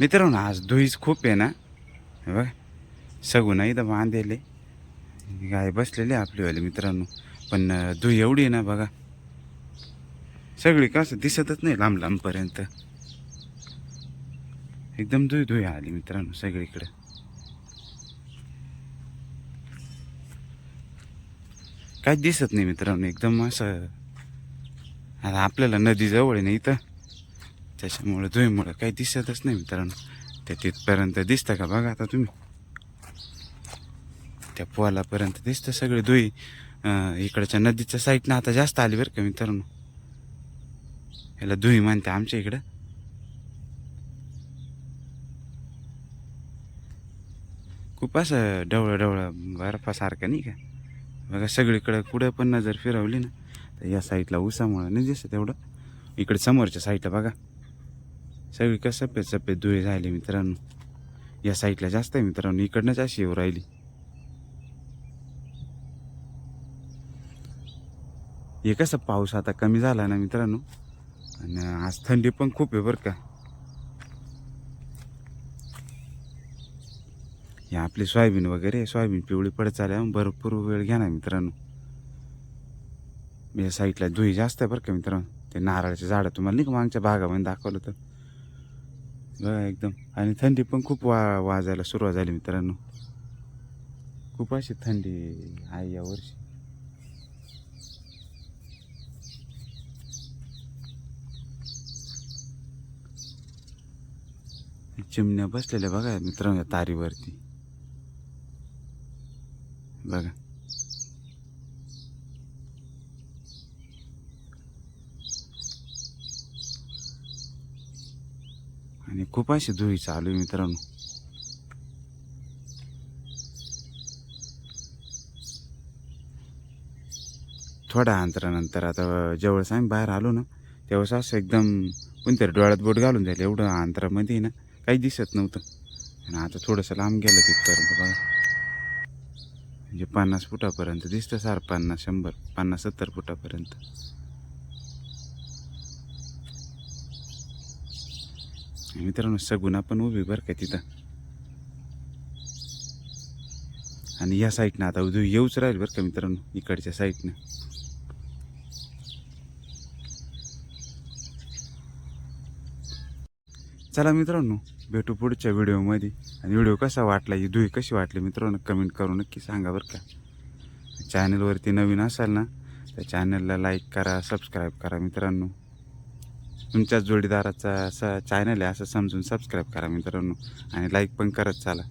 मित्रांनो आज धुईच खूप आहे ना? हे बघ इथं बांधेले गाय बसलेली आहे आपलीवाली मित्रांनो. पण धुई एवढी आहे ना बघा. सगळी कसं दिसतच नाही लांब लांबपर्यंत एकदम धुई धुई आली मित्रांनो सगळीकडे. काहीच दिसत नाही मित्रांनो एकदम असं. आता आपल्याला नदी जवळ आहे ना इथं. त्याच्यामुळं धुईमुळं काही दिसतच नाही मित्रांनो. ते तिथपर्यंत दिसतं का बघा आता तुम्ही. त्या पोलापर्यंत दिसतं सगळे धुई इकडच्या नदीच्या साईडनं आता जास्त आली बरं का मित्रांनो. याला धुई म्हणते आमच्या इकडं. खूप असं डवळं डवळं बर्फासारखं नाही का? बघा सगळीकडं कुठं पण नजर फिरवली ना तर या साईडला उसामुळं नाही दिसत तेवढं इकडे समोरच्या साईडला बघा. सगळी कसं सफेद सफेद धुळे झाले मित्रांनो. या साईडला जास्त आहे मित्रांनो इकडनंच अशी येऊ राहिली. हे कसं पाऊस आता कमी झाला ना मित्रांनो? आणि आज थंडी पण खूप आहे बरं का. हे आपली सोयाबीन वगैरे सोयाबीन पिवळी पडत चालल्या भरपूर वेळ घ्या ना मित्रांनो. या साईडला धुई जास्त आहे बरं का मित्रांनो. ते नारळाचे झाडं तुम्हाला नाही का मागच्या भागामध्ये दाखवलं तर एकदम. आणि थंडी पण खूप वा वाजायला सुरुवात झाली मित्रांनो. खूप अशी थंडी आहे या वर्षी. चिमण्या बसलेल्या बघा मित्रांनो या तारीवरती. बघा. आणि खूप अशी धुळी चालू आहे मित्रांनो. थोड्या अंतरानंतर आता जेवढं आम्ही बाहेर आलो ना तेव्हाच असं एकदम कोणतरी डोळ्यात बोट घालून जाईल एवढं अंतरामध्ये ना काही दिसत नव्हतं. आणि आता थोडंसं लांब गेलं तिथपर्यंत बघा. म्हणजे पन्नास फुटापर्यंत दिसतं सार पन्नास शंभर पन्नास सत्तर फुटापर्यंत. मित्रांनो सगुणा पण उभी बरं का तिथं आणि या साईडनं आता उद्या येऊच राहील बरं का मित्रांनो इकडच्या साईडनं चला मित्रांनो भेटू पुढच्या व्हिडिओमध्ये आणि व्हिडिओ कसा वाटला ही धुई कशी वाटली मित्रांनो कमेंट करू नक्की सांगा बरं का चॅनलवरती नवीन असाल ना तर चॅनलला लाईक करा सबस्क्राईब करा मित्रांनो तुमच्याच जोडीदाराचा असं चॅनल आहे असं समजून सबस्क्राईब करा मित्रांनो. आणि लाईक पण करत चाला.